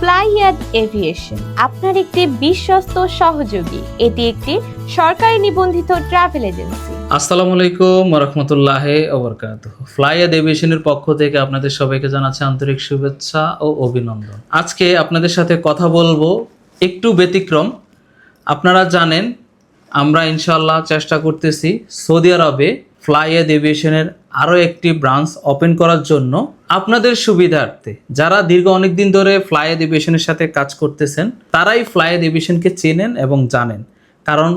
ফ্লাইয়াদ aviation, আপনার একটি বিশ্বস্ত সহযোগী। এটি একটি সরকারি নিবন্ধিত ট্রাভেল এজেন্সি। আসসালামু আলাইকুম রহমতুল্লাহ ওবরকাত ফ্লাইয়াদ এভিয়েশনের পক্ষ থেকে আপনাদের সবাইকে জানাচ্ছি আন্তরিক শুভেচ্ছা ও অভিনন্দন। আজকে আপনাদের সাথে কথা বলব একটু ব্যতিক্রম। আপনারা জানেন, আমরা ইনশাল্লাহ চেষ্টা করতেছি সৌদি আরবে ফ্লাইয়াদ এভিয়েশনের আরও একটি ব্রাঞ্চ ওপেন করার জন্য আপনাদের সুবিধার্থে যারা দীর্ঘ অনেক দিন ধরে ফ্লাইয়াদ এভিয়েশনের সাথে কাজ করতেছেন, তারাই ফ্লাইয়াদ এভিয়েশনকে চেনেন এবং জানেন। কারণ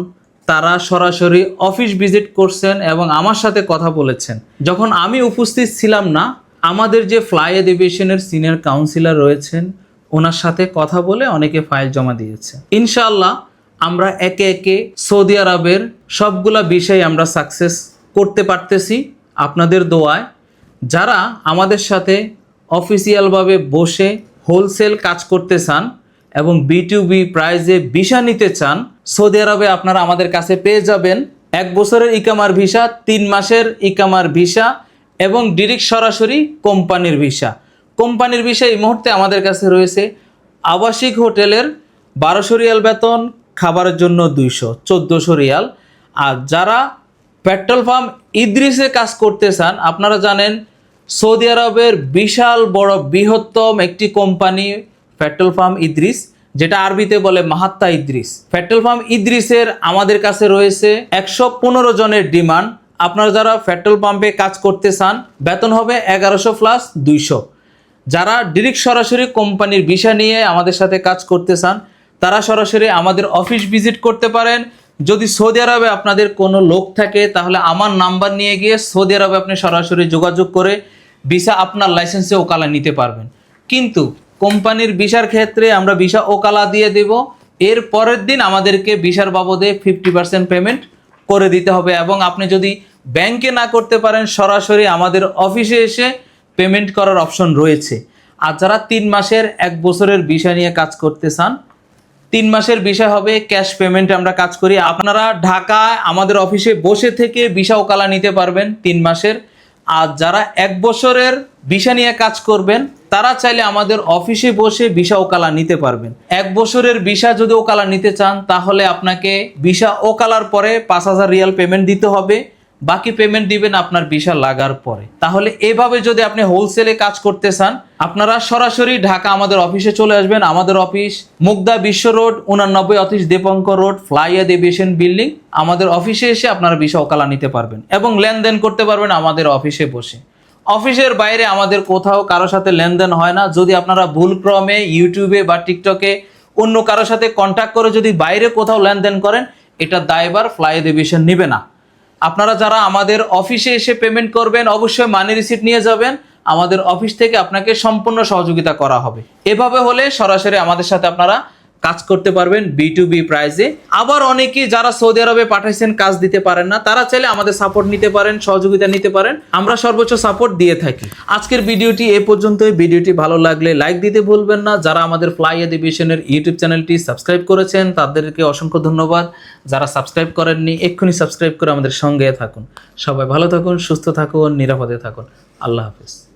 তারা সরাসরি অফিস ভিজিট করছেন এবং আমার সাথে কথা বলেছেন। যখন আমি উপস্থিত ছিলাম না, আমাদের যে ফ্লাই এভিয়েশনের সিনিয়র কাউন্সিলর রয়েছেন, ওনার সাথে কথা বলে অনেকে ফাইল জমা দিয়েছে। ইনশাআল্লাহ আমরা একে একে সৌদি আরবের সবগুলা বিষয় আমরা সাকসেস করতে পারতেছি আপনাদের দোয়ায়। যারা আমাদের সাথে অফিসিয়ালভাবে বসে হোলসেল কাজ করতে চান এবং বি টু বি প্রাইজে ভিসা নিতে চান, সৌদি আরবে আপনারা আমাদের কাছে পেয়ে যাবেন এক বছরের ইকামার ভিসা, তিন মাসের ইকামার ভিসা এবং ডিরেক্ট সরাসরি কোম্পানির ভিসা। কোম্পানির ভিসা এই মুহূর্তে আমাদের কাছে রয়েছে আবাসিক হোটেলের বারোশো রিয়াল বেতন, খাবারের জন্য দুইশো, চোদ্দোশো রিয়াল। আর যারা পেট্রোল পাম্প ইদ্রিসে কাজ করতে চান, আপনারা জানেন সৌদি আরবের বিশাল বড় বৃহত্তম একটি কোম্পানি পেট্রোল পাম্প ইদ্রিস, যেটা আরবিতে বলে মাহাত্তা ইদ্রিস। পেট্রোল পাম্প ইদ্রিসের আমাদের কাছে রয়েছে একশো পনেরো জনের ডিমান্ড। আপনারা যারা পেট্রোল পাম্পে কাজ করতে চান, বেতন হবে এগারোশো প্লাস দুইশো। যারা ডিরেক্ট সরাসরি কোম্পানির ভিসা নিয়ে আমাদের সাথে কাজ করতে চান, তারা সরাসরি আমাদের অফিস ভিজিট করতে পারেন। যদি সৌদি আরবে আপনাদের কোনো লোক থাকে, তাহলে আমার নাম্বার নিয়ে গিয়ে সৌদি আরবে আপনি সরাসরি যোগাযোগ করে ভিসা আপনার লাইসেন্সে ওকালা নিতে পারবেন। কিন্তু কোম্পানির ভিসার ক্ষেত্রে আমরা ভিসা ওকালা দিয়ে দেব। এর পরের দিন আমাদেরকে ভিসার বাবদে ফিফটি পার্সেন্ট পেমেন্ট করে দিতে হবে এবং আপনি যদি ব্যাংকে না করতে পারেন, সরাসরি আমাদের অফিসে এসে পেমেন্ট করার অপশন রয়েছে। আর যারা তিন মাসের, এক বছরের ভিসা নিয়ে কাজ করতে চান তিন মাসের বিষয় হবে, ক্যাশ পেমেন্টে আমরা কাজ করি। আপনারা ঢাকায় আমাদের অফিসে বসে থেকে ভিসা ওকালা নিতে পারবেন তিন মাসের। আর যারা এক বছরের ভিসা নিয়ে কাজ করবেন, তারা চাইলে আমাদের অফিসে বসে ভিসা ওকালা নিতে পারবেন। এক বছরের ভিসা যদি ওকালা নিতে চান, তাহলে আপনাকে ভিসা ওকালার পরে পাঁচ হাজার রিয়াল পেমেন্ট দিতে হবে। বাকি পেমেন্ট দিবেন আপনার ভিসা লাগার পরে। তাহলে এভাবে যদি আপনি হোলসেলে কাজ করতে চান, আপনারা সরাসরি ঢাকা আমাদের অফিসে চলে আসবেন। আমাদের অফিস মুগদা বিশ্ব রোড, উনানব্বই office Dipankar road flyer aviation building. আমাদের অফিসে এসে আপনারা ভিসা ওকালা নিতে পারবেন এবং লেনদেন করতে পারবেন আমাদের অফিসে বসে। অফিসের বাইরে আমাদের কোথাও কারও সাথে লেনদেন হয় না। যদি আপনারা ভুলক্রমে ইউটিউবে বা টিকটকে অন্য কারোর সাথে কন্ট্যাক্ট করে যদি বাইরে কোথাও লেনদেন করেন, এটা দায়বার ফ্লাই এভিয়েশন নেবে না। আপনারা যারা আমাদের অফিসে এসে পেমেন্ট করবেন, অবশ্যই মানি রিসিপ্ট নিয়ে যাবেন। আমাদের অফিস থেকে আপনাকে সম্পূর্ণ সহযোগিতা করা হবে। এভাবে হলে সরাসরি আমাদের সাথে আপনারা কাজ করতে পারবেন বি টু বি প্রাইজে আবার অনেকেই যারা সৌদি আরবে পাঠাইছেন, কাজ দিতে পারেন না, তারা চাইলে আমাদের সাপোর্ট নিতে পারেন, সহযোগিতা নিতে পারেন। আমরা সর্বোচ্চ সাপোর্ট দিয়ে থাকি। আজকের ভিডিওটি এ পর্যন্তই। ভিডিওটি ভালো লাগলে লাইক দিতে ভুলবেন না। যারা আমাদের ফ্লাই এডিভিশনের ইউটিউব চ্যানেলটি সাবস্ক্রাইব করেছেন, তাদেরকে অসংখ্য ধন্যবাদ। যারা সাবস্ক্রাইব করেননি, এক্ষুনি সাবস্ক্রাইব করে আমাদের সঙ্গে থাকুন। সবাই ভালো থাকুন, সুস্থ থাকুন, নিরাপদে থাকুন। আল্লাহ হাফিজ।